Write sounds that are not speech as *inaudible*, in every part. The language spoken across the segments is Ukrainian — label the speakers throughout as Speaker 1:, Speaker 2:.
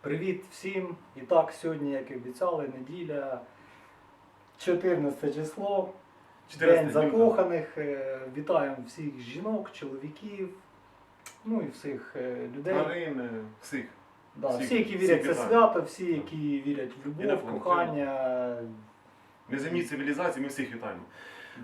Speaker 1: Привіт всім! І так, сьогодні, як і обіцяли, неділя, 14 число,
Speaker 2: 14
Speaker 1: День закоханих. Е, Вітаємо всіх жінок, чоловіків, ну і всіх е, людей.
Speaker 2: Тварин, е, всіх.
Speaker 1: Да,
Speaker 2: всіх-
Speaker 1: всі, які вірять в це свято, всі, які вірять в любов, кохання.
Speaker 2: Неземні цивілізації, ми всіх вітаємо.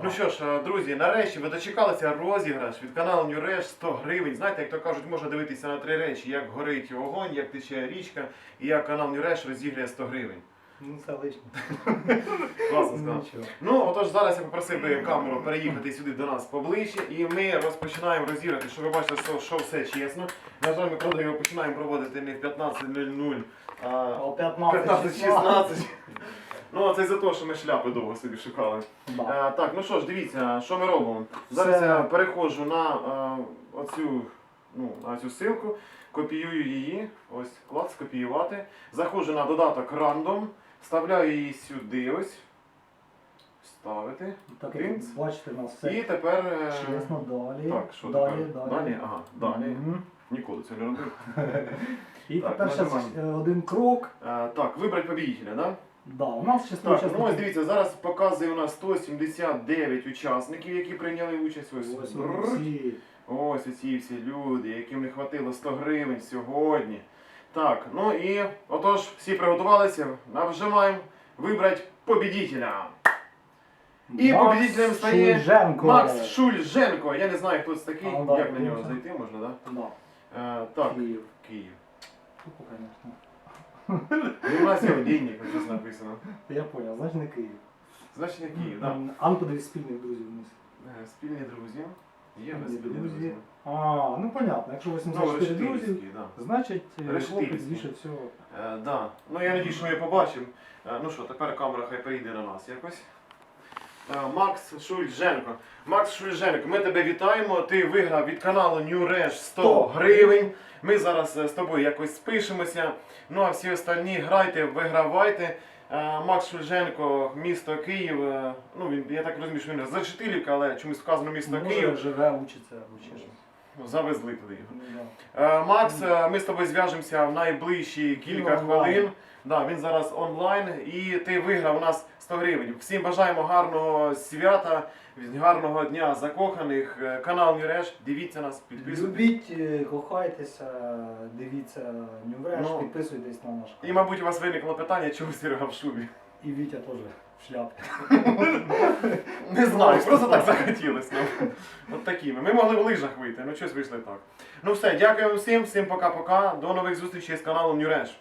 Speaker 2: Ну що ж, е, друзі, нарешті ви дочекалися розіграш від каналу Resh 100 гривень. Знаєте, як то кажуть, можна дивитися на три речі: як горить вогонь, як тече річка, і як канал Resh розіграє 100 гривень.
Speaker 1: Ну це лишнє. *laughs*
Speaker 2: Класно сказав. Ну, отож, зараз я попросив би камеру переїхати сюди до нас поближче, і ми розпочинаємо розіграти, щоб ви бачили, що, що все чесно. На жаль, ми правда його починаємо проводити не в 15.00, а
Speaker 1: о 15
Speaker 2: 15-16. Ну, це за те, що ми шляпи довго собі шукали. Е, так, ну що ж, дивіться, що ми робимо. Зараз
Speaker 1: Це-
Speaker 2: я переходжу на е, оцю, ну, на цю ссылку, копіюю її, ось клад, скопіювати. Заходжу на додаток Random, вставляю її сюди ось. Ставити.
Speaker 1: Так як
Speaker 2: Тинц.
Speaker 1: бачите, у нас все
Speaker 2: І тепер. е,
Speaker 1: чесно, далі.
Speaker 2: Так, що
Speaker 1: далі,
Speaker 2: тепер?
Speaker 1: далі.
Speaker 2: Далі? Ага, далі.
Speaker 1: Мгм.
Speaker 2: Ніколи цього не робив. *laughs*
Speaker 1: І
Speaker 2: Так,
Speaker 1: тепер ще
Speaker 2: нажимаємо.
Speaker 1: один крок.
Speaker 2: Е, так, вибрати победителя, да?
Speaker 1: Да, у нас чесно,
Speaker 2: Так,
Speaker 1: чесно.
Speaker 2: ну ось дивіться, зараз показує у нас 179 учасників, які прийняли участь. Ось,
Speaker 1: Ось
Speaker 2: Бррр. ось оці всі люди, яким не хватило 100 гривень сьогодні. Так, ну і отож, всі приготувалися, нажимаємо вибрати победителя. І
Speaker 1: Макс
Speaker 2: победителем стає
Speaker 1: Шульженко.
Speaker 2: Макс Шульженко. Я не знаю, хто це такий,
Speaker 1: А, да,
Speaker 2: як на нього
Speaker 1: можна.
Speaker 2: зайти можна, да?
Speaker 1: Да.
Speaker 2: Е, так,
Speaker 1: Київ.
Speaker 2: Київ.
Speaker 1: Тупо, конечно.
Speaker 2: Ну, у нас є денег, щось написано.
Speaker 1: Я понял, значить не Київ.
Speaker 2: Значить не Київ, так.
Speaker 1: М, А ну подивись спільних друзів вниз.
Speaker 2: Е, Спільні друзі. Є в нас
Speaker 1: Спільні друзі.
Speaker 2: друзі.
Speaker 1: А, ну понятно, якщо
Speaker 2: Ну,
Speaker 1: 84 друзів,
Speaker 2: да.
Speaker 1: значить е, хлопець більше всього.
Speaker 2: Так. да. Ну я надію, що ми побачимо. Е, ну що, тепер камера хай прийде на нас якось. Е, Макс Шульженко. Макс Шульженко, ми тебе вітаємо. Ти виграв від каналу New Resh 100 гривень. Ми зараз е, з тобою якось спишемося. Ну а всі остальні грайте, вигравайте. Е, Макс Шульженко, місто Київ. Ну, він, я так розумію, що він з але чомусь вказано місто
Speaker 1: Може
Speaker 2: Київ.
Speaker 1: живе, учиться.
Speaker 2: Ну, Завезли туди.
Speaker 1: Ну.
Speaker 2: Е, Макс, е, ми з тобою зв'яжемося в найближчі кілька
Speaker 1: Він онлайн.
Speaker 2: хвилин. Да, він зараз онлайн і ти виграв у нас 100 гривень. Всім бажаємо гарного свята, гарного дня закоханих. Е, Канал Нюреш, дивіться нас, підписуйтесь.
Speaker 1: Любіть, е, кохайтеся, дивіться Нювреш,
Speaker 2: Ну.
Speaker 1: підписуйтесь на наш
Speaker 2: І,
Speaker 1: канал.
Speaker 2: мабуть, у вас виникло питання, чого Серега в шубі.
Speaker 1: І Вітя теж в шляпі. *laughs*
Speaker 2: Не знаю, просто так захотілося. Ну. От такими. Ми могли в лижах вийти, ну щось вийшли так. Ну все, дякую всім, всім пока-пока. До нових зустрічей з каналом Нюреш.